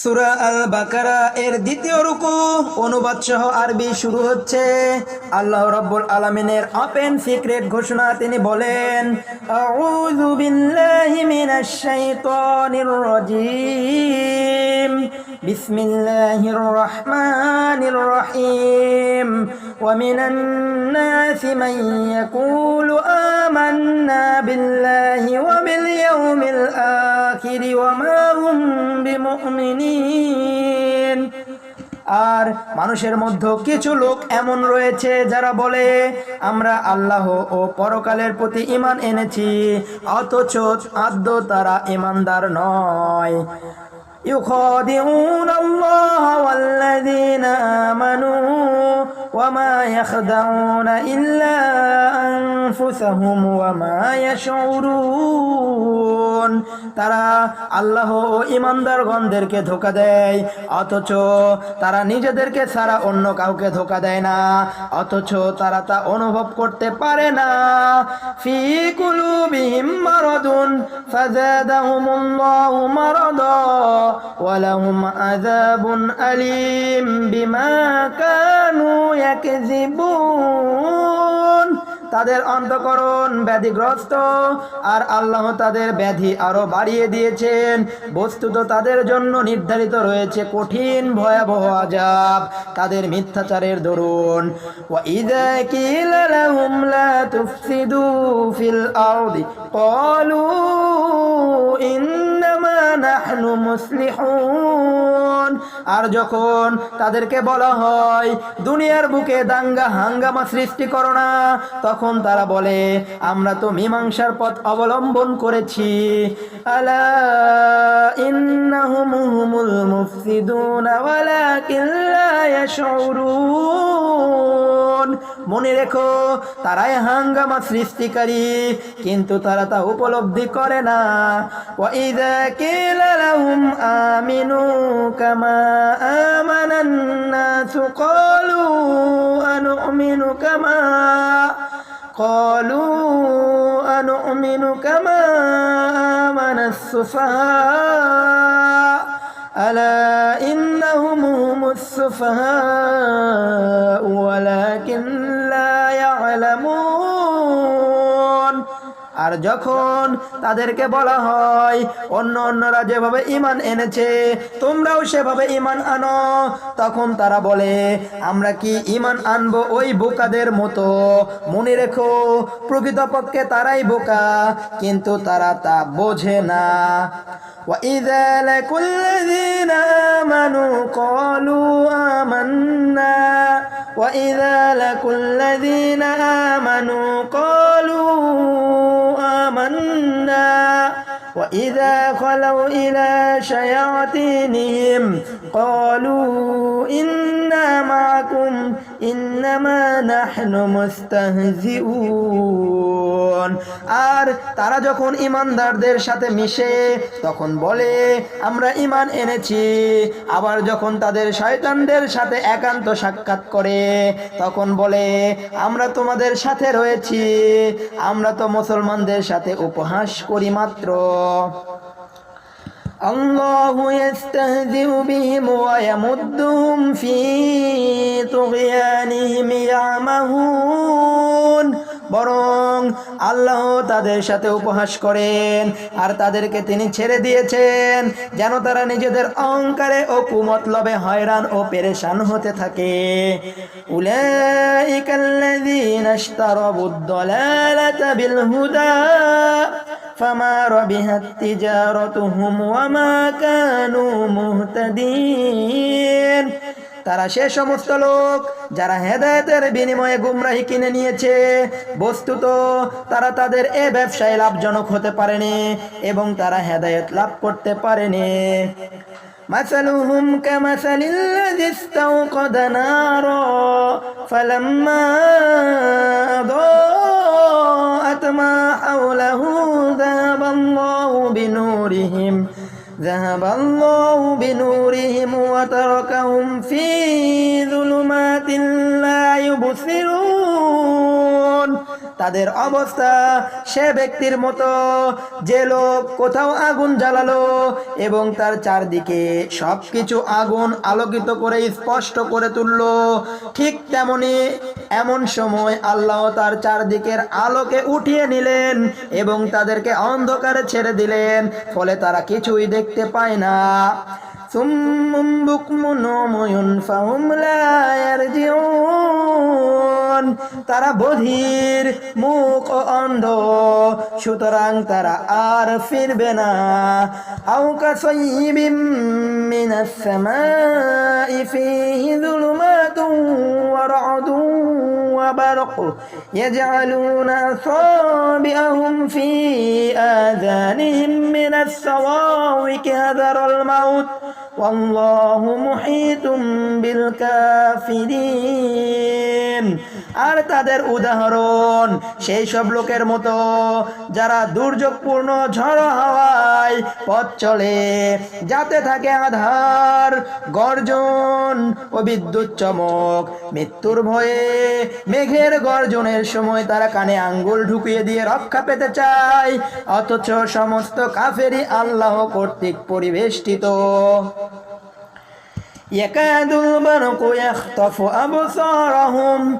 সুরা আল বাকারা এর দ্বিতীয় রুকু, অনুবাদ সহ আরবি শুরু হচ্ছে। আল্লাহ রব্বুল আলমিনের ওপেন সিক্রেট ঘোষণা তিনি বলেন, আউযু বিল্লাহি মিনাশ শাইতানির রাজিম। বিসমিল্লাহির রহমানির রহিম। ওয়া মিনান নাসি মান ইয়াকুলু আমান্না বিল্লাহি ওয়া বিল ইয়াউমিল আখির الآخر وما هم بمؤمنين আর মানুষের মধ্যে কিছু লোক এমন রয়েছে যারা বলে আমরা আল্লাহ ও পরকালের প্রতি ইমান এনেছি অথচ আদ্য তারা ইমানদার নয় يخادعون الله والذين آمنوا وما يخدعون إلا أنفسهم وما يشعرون তারা আল্লাহ ও ইমানদারগণদেরকে ধোকা দেয় অথচ তারা নিজেদেরকে ছাড়া অন্য কাউকে ধোকা দেয় না অথচ তারা তা অনুভব করতে পারে না ফি কুলুবিহিম মারাদুন ফাযাদাহুমুল্লাহু মারাদা ওয়ালাহুম আযাবুন আলীম বিমা কানু ইয়াকযিবুন তাদের অন্তকরণ ব্যাধিগ্রস্ত, আর আল্লাহ তাদের ব্যাধি আরও বাড়িয়ে দিয়েছেন। বস্তুত তাদের জন্য নির্ধারিত রয়েছে কঠিন ভয়াবহ আজাব তাদের মিথ্যাচারের দরুন। আউদি ইন নাহনু মুসলিহুন। আর যখন তাদেরকে বলা হয়, দুনিয়ার বুকে দাঙ্গা হাঙ্গামা সৃষ্টি করো না, তখন তারা বলে, আমরা তো মীমাংসার পথ অবলম্বন করেছি। মনে রেখো, তারাই হাঙ্গামা সৃষ্টিকারী, কিন্তু তারা তা উপলব্ধি করে না। فقيل لهم آمنوا كما آمن الناس قالوا أنؤمن كما قالوا أنؤمن كما آمن السفهاء. ألا إنهم هم السفهاء ولكن لا يعلمون আর যখন তাদেরকে বলা হয় অন্য অন্যরা যেভাবে ইমান এনেছে তোমরাও সেভাবে ইমান আনো তখন তারা বলে আমরা কি ইমান আনবো ওই বোকাদের মতো মনে রেখো প্রকৃতপক্ষে তারাই বোকা কিন্তু তারা তা বোঝে না وإذا لقوا الذين آمنوا قالوا آمنا وإذا لقوا الذين آمنوا قالوا آمنا وإذا خلوا إلى شياطينهم قالوا إنا معكم إنما نحن مستهزئون আর তারা যখন ইমানদারদের সাথে মিশে তখন বলে আমরা ইমান এনেছি আবার যখন তাদের শয়তানদের সাথে একান্ত সাক্ষাৎ করে তখন বলে আমরা তোমাদের সাথে রয়েছি আমরা তো মুসলমানদের সাথে উপহাস করি মাত্র الله يستهزئ بهم ويمدهم في طغيانهم يعمهون বরং আল্লাহ তাদের সাথে উপহাস করেন আর তাদেরকে তিনি ছেড়ে দিয়েছেন যেন তারা নিজেদের অহংকারে ও কুমতলবে হয়রান ও পেরেশান হতে থাকে উলাইকাল্লাযীনা ইশতারাবুদ দালালাতা বিল হুদা فما ربحت تجارتهم وما كانوا مهتدين তারা সে সমস্ত লোক যারা হেদায়েতের বিনিময়ে গুমরাহি কিনে নিয়েছে বস্তুত তারা তাদের এ ব্যবসায় লাভজনক হতে পারেনি এবং তারা হেদায়েত লাভ করতে পারেনি مثلهم كمثل الذي استوقد نارا فلما أضاءت ما حوله ذهب الله بنورهم ذهب الله بنورهم وتركهم في তাদের অবস্থা। সে ব্যক্তির মতো যে লোক কোথাও আগুন জ্বালালো এবং তার চারদিকে সব কিছু আগুন আলোকিত করে স্পষ্ট করে তুলল। ঠিক তেমনি এমন সময় আল্লাহ তার চারদিকের আলোকে উঠিয়ে নিলেন এবং তাদেরকে অন্ধকারে ছেড়ে দিলেন, ফলে তারা কিছুই দেখতে পায় না। সুম্মুম বুকমুন ময়ুন ফাহুম লা ইয়ারজিউন। يرجعون তারা বধির মুখ ও অন্ধ সুতরাং তারা আর ফিরবে না আও কাসাইবিম মিনাস সামাই ফিহি যুলুমাতুন ওয়া রা'দুন ওয়া বারক يجعلون أصابعهم في آذانهم من الصواعق حذر الموت والله محيط بالكافرين আর তাদের উদাহরণ সেই সব লোকের মতো যারা দুর্যোগপূর্ণ ঝড় হাওয়ায় পথ চলে যাতে থাকে আধার গর্জন ও বিদ্যুৎ চমক মৃত্যুর ভয়ে মেঘের গর্জনের সময় তারা কানে আঙ্গুল ঢুকিয়ে দিয়ে রক্ষা পেতে চায় অথচ সমস্ত কাফেরই আল্লাহ কর্তৃক পরিবেষ্টিত يكاد البرق يخطف أبصارهم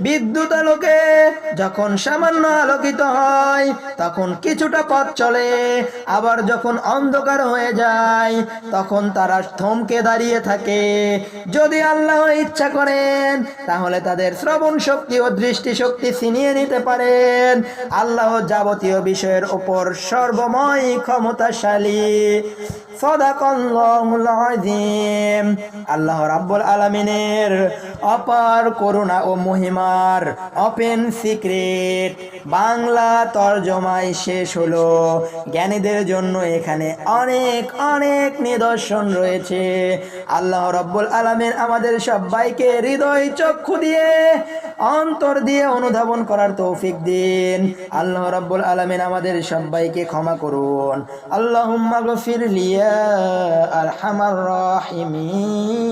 বিদ্যুৎ আলোকে যখন সামান্য আলোকিত হয়, তখন কিছুটা পথ চলে। আবার যখন অন্ধকার হয়ে যায়, তখন তারা থমকে দাঁড়িয়ে থাকে। যদি আল্লাহ ইচ্ছা করেন, তাহলে তাদের শ্রবণ শক্তি ও দৃষ্টি শক্তি ছিনিয়ে নিতে পারেন। আল্লাহ যাবতীয় বিষয়ের উপর সর্বময় ক্ষমতাশালী। আল্লাহ রাব্বুল আলামিনের অপার করুণা ও মহিমার ওপেন সিক্রেট বাংলা তর্জমায় শেষ হলো। জ্ঞানীদের জন্য এখানে অনেক অনেক নিদর্শন রয়েছে। আল্লাহ রব্বুল আলামিন আমাদের সবাইকে হৃদয় চক্ষু দিয়ে, অন্তর দিয়ে অনুধাবন করার তৌফিক দিন। আল্লাহ রব্বুল আলামিন আমাদের সবাইকে ক্ষমা করুন। আল্লাহুম্মা গফির লিয়া আরহামার রাহিমিন।